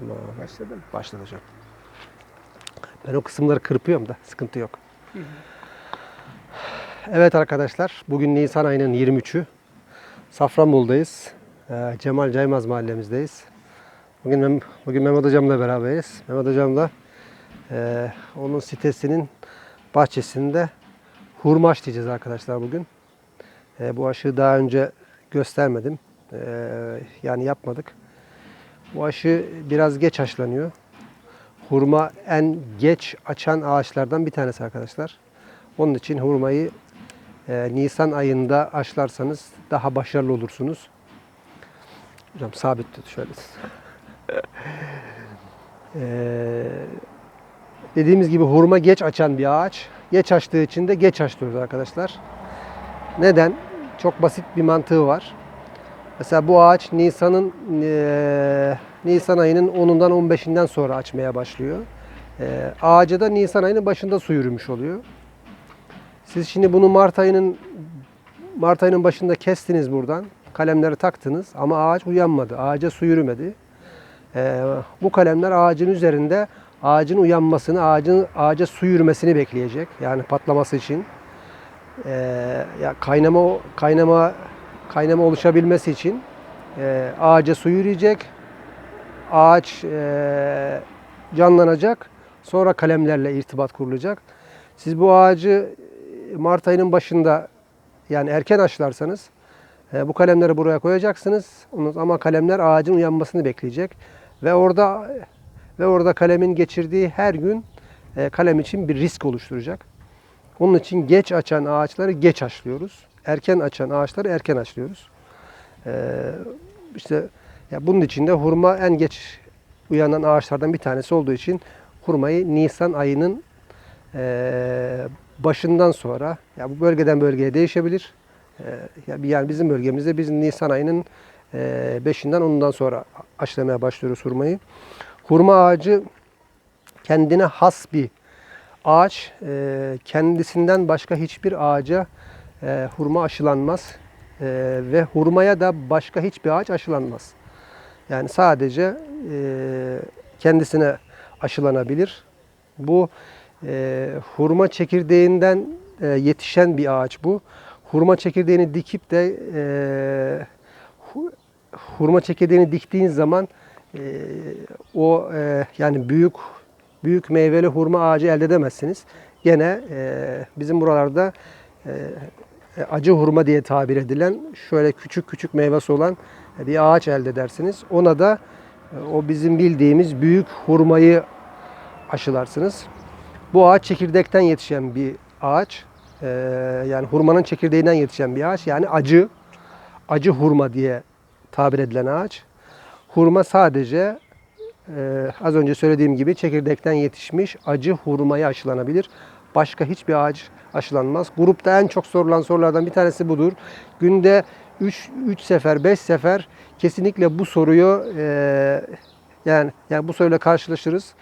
Tamam. Başladı hocam. Ben o kısımları kırpıyorum da sıkıntı yok. Evet arkadaşlar bugün Nisan ayının 23'ü. Safranbolu'dayız. Ee, Cemal Caymaz mahallemizdeyiz. Bugün, bugün Mehmet Hocam'la beraberiz. Mehmet Hocam'la e, onun sitesinin bahçesinde hurma aşlayacağız arkadaşlar bugün. E, bu aşıyı daha önce göstermedim. E, yani yapmadık. Bu aşı biraz geç aşılanıyor. Hurma en geç açan ağaçlardan bir tanesi arkadaşlar. Onun için hurmayı e, Nisan ayında aşlarsanız daha başarılı olursunuz. Hocam sabit tut şöyle. Ee, dediğimiz gibi hurma geç açan bir ağaç. Geç açtığı için de geç açlıyoruz arkadaşlar. Neden? Çok basit bir mantığı var. Mesela bu ağaç Nisan'ın eee, Nisan ayının 10'undan 15'inden sonra açmaya başlıyor. Eee ağaca da Nisan ayının başında su yürümüş oluyor. Siz şimdi bunu Mart ayının Mart ayının başında kestiniz buradan. Kalemleri taktınız ama ağaç uyanmadı. Ağaca su yürümedi. Eee, bu kalemler ağacın üzerinde ağacın uyanmasını, ağacın ağaca su yürümesini bekleyecek. Yani patlaması için. Eee, ya kaynama kaynama kaynama oluşabilmesi için eee, ağaca su yürüyecek. Ağaç eee, canlanacak. Sonra kalemlerle irtibat kurulacak. Siz bu ağacı e, Mart ayının başında yani erken aşılarsanız e, bu kalemleri buraya koyacaksınız. Ama kalemler ağacın uyanmasını bekleyecek ve orada ve orada kalemin geçirdiği her gün e, kalem için bir risk oluşturacak. Onun için geç açan ağaçları geç açlıyoruz. Erken açan ağaçları erken açlıyoruz. Ee, işte ya bunun için de hurma en geç uyanan ağaçlardan bir tanesi olduğu için hurmayı Nisan ayının eee, başından sonra ya bu bölgeden bölgeye değişebilir. Bir- yani bizim bölgemizde biz Nisan ayının eee 5'inden 10'undan sonra aşılamaya başlıyoruz hurmayı. Hurma ağacı kendine has bir ağaç. Eee, kendisinden başka hiçbir ağaca eee, hurma aşılanmaz. Eee, ve hurmaya da başka hiçbir ağaç aşılanmaz. Yani sadece eee, kendisine aşılanabilir. Bu eee, hurma çekirdeğinden eee, yetişen bir ağaç bu. Hurma çekirdeğini dikip de hu- hurma çekirdeğini diktiğin zaman eee, o eee, yani büyük büyük meyveli hurma ağacı elde edemezsiniz. Gene eee, bizim buralarda e, acı hurma diye tabir edilen şöyle küçük küçük meyvesi olan bir ağaç elde edersiniz. Ona da e, o bizim bildiğimiz büyük hurmayı aşılarsınız. Bu ağaç çekirdekten yetişen bir ağaç. Yani hurmanın çekirdeğinden yetişen bir ağaç. Yani acı, acı hurma diye tabir edilen ağaç. Hurma sadece e, az önce söylediğim gibi çekirdekten yetişmiş acı hurmaya aşılanabilir. Başka hiçbir ağaç aşılanmaz. Grupta en çok sorulan sorulardan bir tanesi budur. Günde 3 3 sefer, 5 sefer kesinlikle bu soruyu e, yani yani bu soruyla karşılaşırız.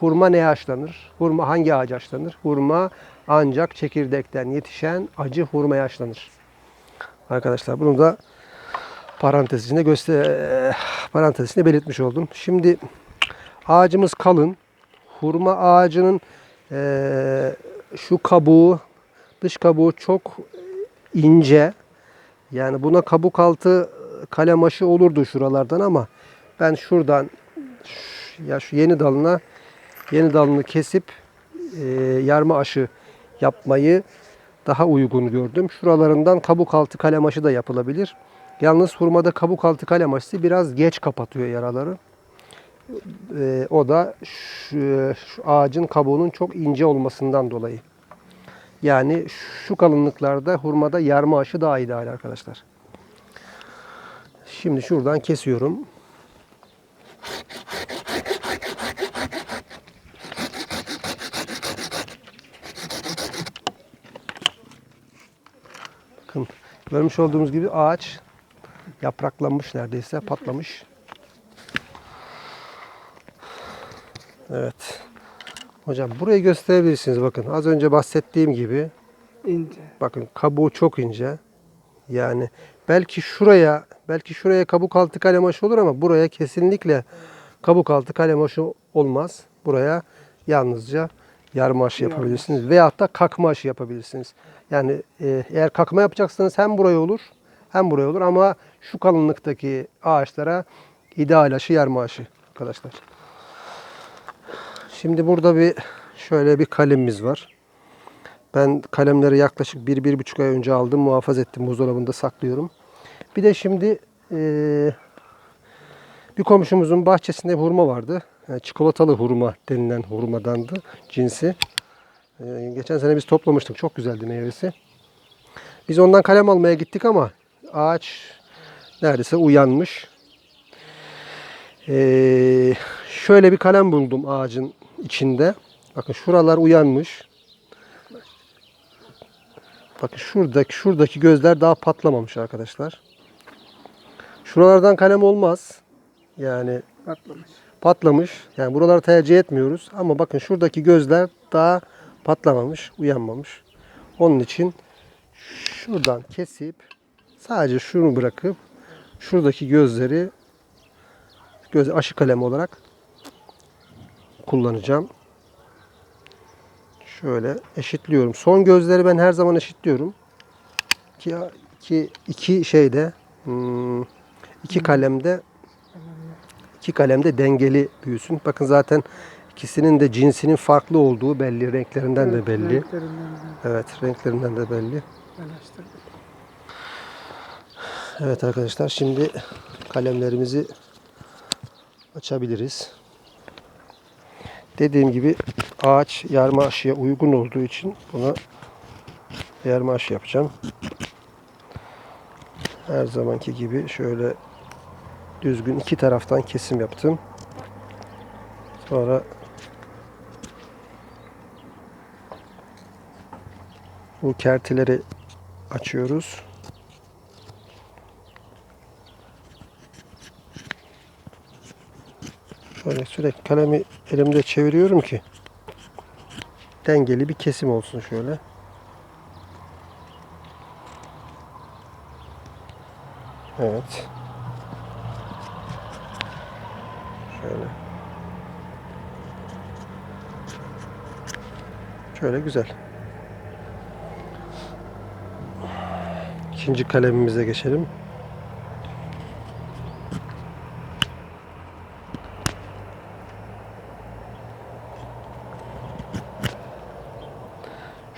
Hurma neye haşlanır? Hurma hangi ağaç haşlanır? Hurma ancak çekirdekten yetişen acı hurmaya haşlanır. Arkadaşlar bunu da parantez içinde göster parantez içinde belirtmiş oldum. Şimdi ağacımız kalın. Hurma ağacının eee, şu kabuğu, dış kabuğu çok ince. Yani buna kabuk altı kalem aşı olurdu şuralardan ama ben şuradan ya şu yeni dalına yeni dalını kesip eee, yarma aşı yapmayı daha uygun gördüm. Şuralarından kabuk altı kalem aşı da yapılabilir. Yalnız hurmada kabuk altı kalem biraz geç kapatıyor yaraları. Eee, o da şu, şu ağacın kabuğunun çok ince olmasından dolayı. Yani şu kalınlıklarda hurmada yarma aşı daha ideal arkadaşlar. Şimdi şuradan kesiyorum. Bakın görmüş olduğumuz gibi ağaç yapraklanmış neredeyse patlamış. Evet. Hocam burayı gösterebilirsiniz bakın. Az önce bahsettiğim gibi İnce. bakın kabuğu çok ince. Yani belki şuraya belki şuraya kabuk altı kalem aşı olur ama buraya kesinlikle kabuk altı kalem aşı olmaz. Buraya yalnızca yarma aşı yapabilirsiniz. Veyahut da kakma aşı yapabilirsiniz. Yani e, eğer kakma yapacaksanız hem buraya olur hem buraya olur ama şu kalınlıktaki ağaçlara ideal aşı yarma aşı arkadaşlar. Şimdi burada bir şöyle bir kalemimiz var. Ben kalemleri yaklaşık bir, bir buçuk ay önce aldım. Muhafaza ettim. Buzdolabında saklıyorum. Bir de şimdi eee, bir komşumuzun bahçesinde hurma vardı. Yani çikolatalı hurma denilen hurmadandı cinsi. Eee, geçen sene biz toplamıştık. Çok güzeldi meyvesi. Biz ondan kalem almaya gittik ama ağaç neredeyse uyanmış. Eee, şöyle bir kalem buldum ağacın içinde. Bakın şuralar uyanmış. Bakın şuradaki şuradaki gözler daha patlamamış arkadaşlar. Şuralardan kalem olmaz. Yani Patlamış. patlamış. Yani buraları tercih etmiyoruz. Ama bakın şuradaki gözler daha patlamamış, uyanmamış. Onun için şuradan kesip sadece şunu bırakıp şuradaki gözleri göz aşı kalemi olarak kullanacağım. Şöyle eşitliyorum. Son gözleri ben her zaman eşitliyorum. Ki iki, iki şeyde hmm, iki kalemde iki kalemde dengeli büyüsün. Bakın zaten ikisinin de cinsinin farklı olduğu belli. Renklerinden de belli. Renklerinden de Evet, renklerinden de belli. Evet arkadaşlar şimdi kalemlerimizi açabiliriz. Dediğim gibi ağaç yarma aşıya uygun olduğu için buna yarma aşı yapacağım. Her zamanki gibi şöyle düzgün iki taraftan kesim yaptım. Sonra bu kertileri açıyoruz. Şöyle sürekli kalemi elimde çeviriyorum ki dengeli bir kesim olsun şöyle. Evet. Şöyle. Şöyle güzel. İkinci kalemimize geçelim.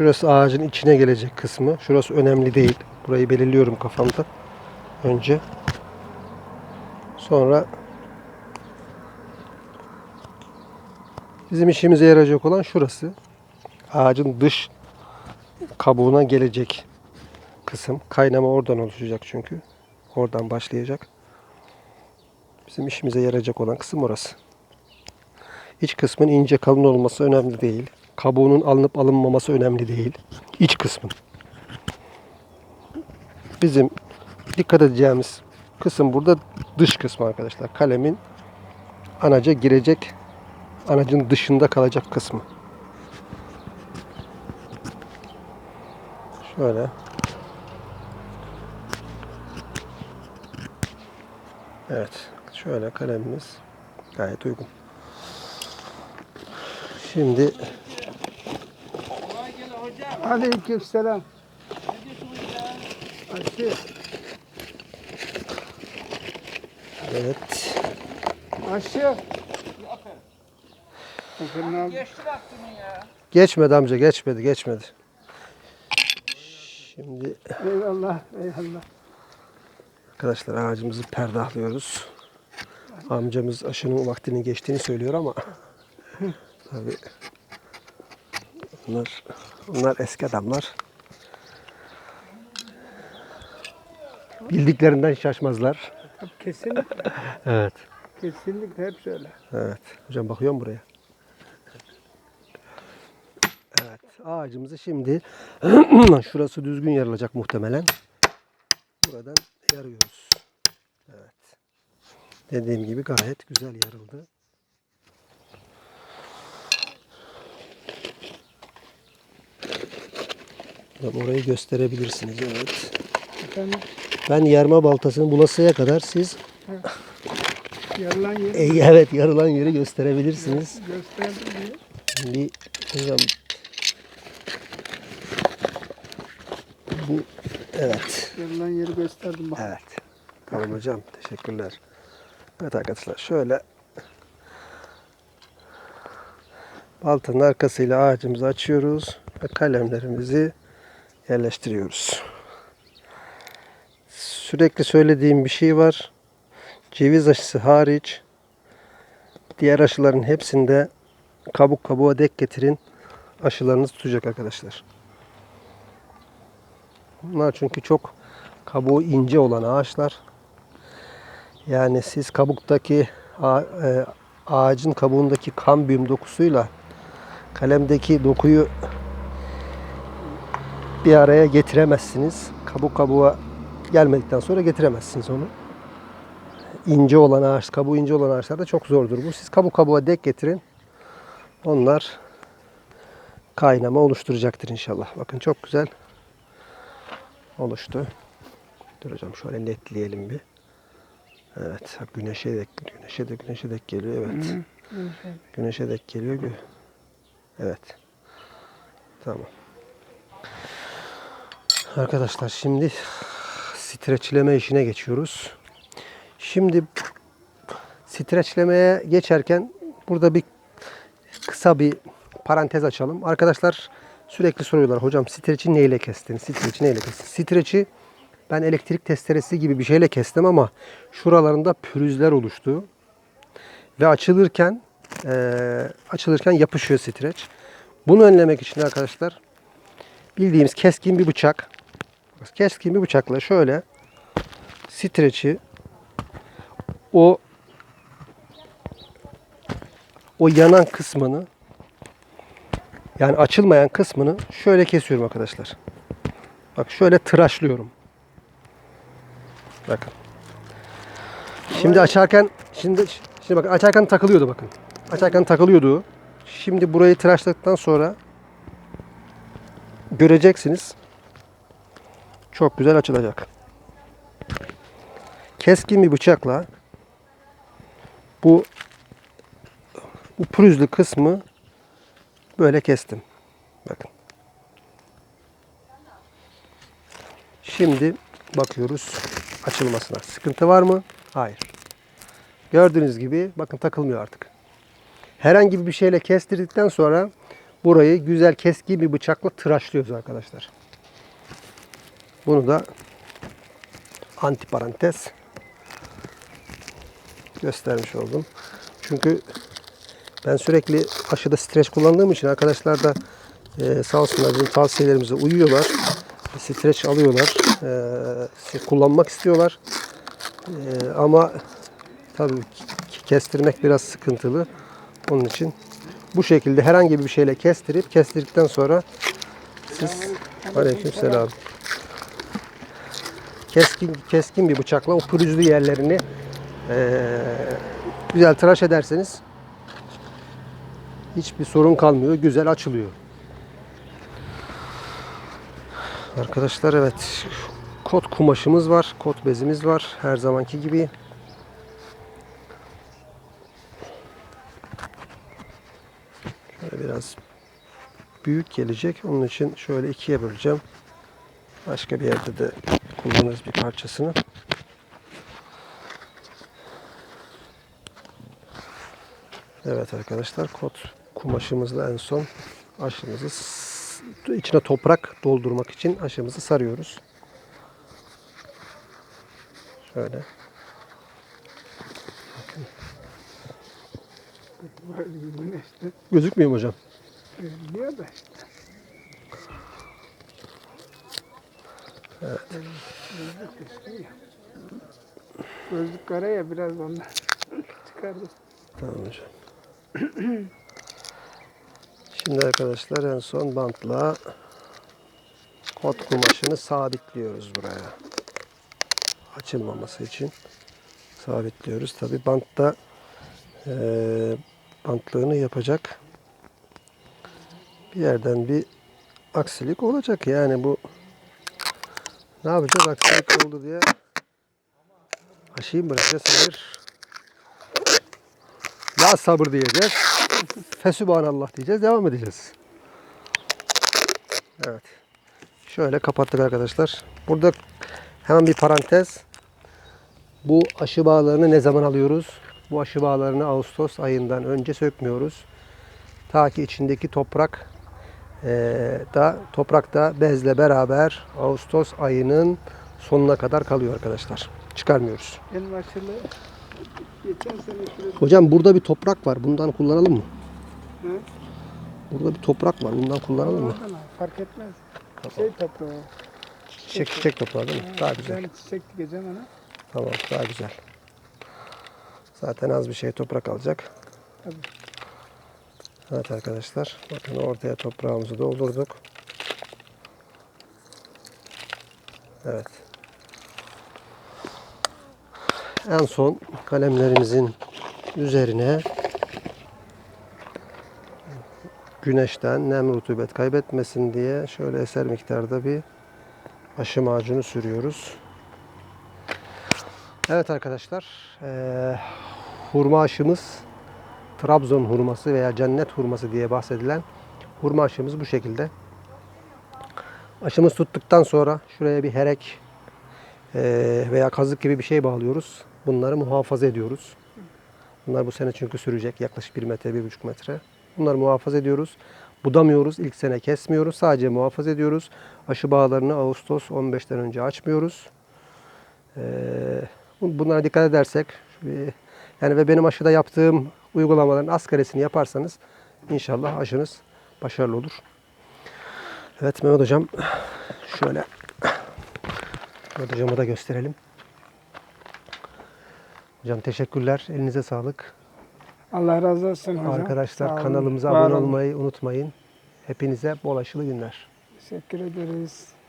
Şurası ağacın içine gelecek kısmı. Şurası önemli değil. Burayı belirliyorum kafamda. Önce. Sonra bizim işimize yarayacak olan şurası. Ağacın dış kabuğuna gelecek kısım. Kaynama oradan oluşacak çünkü. Oradan başlayacak. Bizim işimize yarayacak olan kısım orası. İç kısmın ince kalın olması önemli değil. Kabuğunun alınıp alınmaması önemli değil. İç kısmın. Bizim dikkat edeceğimiz kısım burada dış kısmı arkadaşlar. Kalemin anaca girecek, anacın dışında kalacak kısmı. Şöyle. Evet. Şöyle kalemimiz gayet uygun. Şimdi Aleyküm selam. Aşı, evet. aşı. Geçti baktımın ya. Geçmedi amca geçmedi geçmedi. Şimdi Eyvallah, eyvallah. arkadaşlar ağacımızı perdahlıyoruz. Amcamız aşının vaktinin geçtiğini söylüyor ama tabii bunlar, bunlar eski adamlar. Bildiklerinden şaşmazlar. Tabii Kesinlikle, Evet. kesinlikle hep şöyle. Evet. Hocam bakıyorum buraya. Evet. Ağacımızı şimdi şurası düzgün yarılacak muhtemelen. Buradan yarıyoruz. Evet. Dediğim gibi gayet güzel yarıldı. Hocam Orayı gösterebilirsiniz. Evet. Efendim, Ben yarma baltasını bulasıya kadar siz Yarılan yeri E, evet yarılan yeri gösterebilirsiniz. gösterdim. Bir hocam bu evet. Yarılan yeri gösterdim bak. Evet. Tamam hocam. Teşekkürler. Evet arkadaşlar şöyle baltanın arkasıyla ağacımızı açıyoruz ve kalemlerimizi yerleştiriyoruz. Sürekli söylediğim bir şey var. Ceviz aşısı hariç diğer aşıların hepsinde kabuk kabuğa dek getirin. Aşılarınız tutacak arkadaşlar. Bunlar çünkü çok kabuğu ince olan ağaçlar. Yani siz kabuktaki e, ağacın kabuğundaki kambiyum dokusuyla kalemdeki dokuyu bir araya getiremezsiniz. Kabuk kabuğa gelmedikten sonra getiremezsiniz onu. İnce olan ağaç, kabuğu ince olan ağaçlarda çok zordur bu. Siz kabuk kabuğa dek getirin. Onlar kaynama oluşturacaktır inşallah. Bakın çok güzel oluştu. Dur hocam şöyle netleyelim bir. Evet, güneşe dek, güneşe de güneşe dek geliyor. Evet. Güneşe dek geliyor. Evet. Tamam. Arkadaşlar şimdi streçleme işine geçiyoruz. Şimdi streçlemeye geçerken burada bir kısa bir parantez açalım. Arkadaşlar sürekli soruyorlar hocam streçi neyle kestin? Streçi neyle kestin? Streçi ben elektrik testeresi gibi bir şeyle kestim ama şuralarında pürüzler oluştu. Ve açılırken eee, açılırken yapışıyor streç. Bunu önlemek için arkadaşlar bildiğimiz keskin bir bıçak keskin bir bıçakla şöyle streçi o o yanan kısmını yani açılmayan kısmını şöyle kesiyorum arkadaşlar. Bak şöyle tıraşlıyorum. Bakın. Şimdi açarken şimdi şimdi bakın açarken takılıyordu bakın. Açarken takılıyordu. Şimdi burayı tıraşladıktan sonra göreceksiniz. Çok güzel açılacak. Keskin bir bıçakla bu bu pürüzlü kısmı böyle kestim. Bakın. Şimdi bakıyoruz açılmasına. Sıkıntı var mı? Hayır. Gördüğünüz gibi bakın takılmıyor artık. Herhangi bir şeyle kestirdikten sonra burayı güzel keskin bir bıçakla tıraşlıyoruz arkadaşlar. Bunu da antiparantez göstermiş oldum. Çünkü ben sürekli aşıda streç kullandığım için arkadaşlar da e, sağ olsunlar bizim tavsiyelerimize uyuyorlar. Streç alıyorlar. E, kullanmak istiyorlar. E, ama tabii kestirmek biraz sıkıntılı. Onun için bu şekilde herhangi bir şeyle kestirip kestirdikten sonra siz aleykümselam keskin keskin bir bıçakla o pürüzlü yerlerini eee, güzel tıraş ederseniz hiçbir sorun kalmıyor. Güzel açılıyor. Arkadaşlar evet kot kumaşımız var. Kot bezimiz var. Her zamanki gibi. Şöyle biraz büyük gelecek. Onun için şöyle ikiye böleceğim. Başka bir yerde de kullanırız bir parçasını. Evet arkadaşlar kot kumaşımızla en son aşımızı içine toprak doldurmak için aşımızı sarıyoruz. Şöyle. Gözükmüyor mu hocam? görünüyor da işte. Evet. Gözlük kara ya biraz ondan çıkardım. Tamam hocam. Şimdi arkadaşlar en son bantla kot kumaşını sabitliyoruz buraya. Açılmaması için sabitliyoruz. Tabi bantta eee bantlığını yapacak bir yerden bir aksilik olacak. Yani bu ne yapacağız aksilik oldu diye aşıyı bırakacağız? Hayır. Ya sabır diyeceğiz. Fesübhanallah diyeceğiz. Devam edeceğiz. Evet. Şöyle kapattık arkadaşlar. Burada hemen bir parantez. Bu aşı bağlarını ne zaman alıyoruz? Bu aşı bağlarını Ağustos ayından önce sökmüyoruz. Ta ki içindeki toprak da toprakta bezle beraber Ağustos ayının sonuna kadar kalıyor arkadaşlar. Çıkarmıyoruz. Benim aşılı geçen sene şurada Hocam burada bir toprak var. Bundan kullanalım mı? Hı? Burada bir toprak var. Bundan kullanalım mı? Fark etmez. Şey toprağı. Çiçek çiçek toprağı değil mi? Daha güzel. Ben çiçek dikeceğim ona. Tamam daha güzel. Zaten az bir şey toprak alacak. Tabii. Evet arkadaşlar. Bakın ortaya toprağımızı doldurduk. Evet. En son kalemlerimizin üzerine güneşten nem rutubet kaybetmesin diye şöyle eser miktarda bir aşı macunu sürüyoruz. Evet arkadaşlar, eee, hurma aşımız Trabzon hurması veya cennet hurması diye bahsedilen hurma aşımız bu şekilde. Aşımız tuttuktan sonra şuraya bir herek eee, veya kazık gibi bir şey bağlıyoruz. Bunları muhafaza ediyoruz. Bunlar bu sene çünkü sürecek yaklaşık 1 metre, 1,5 metre. Bunları muhafaza ediyoruz. Budamıyoruz. ilk sene kesmiyoruz. Sadece muhafaza ediyoruz. Aşı bağlarını Ağustos 15'ten önce açmıyoruz. Bu- bunlara dikkat edersek yani ve benim aşıda yaptığım uygulamaların asgarisini yaparsanız inşallah aşınız başarılı olur. Evet Mehmet Hocam şöyle Mehmet Hocamı da gösterelim. Hocam teşekkürler. Elinize sağlık. Allah razı olsun hocam. Arkadaşlar olun, kanalımıza abone olmayı unutmayın. Hepinize bol aşılı günler. Teşekkür ederiz.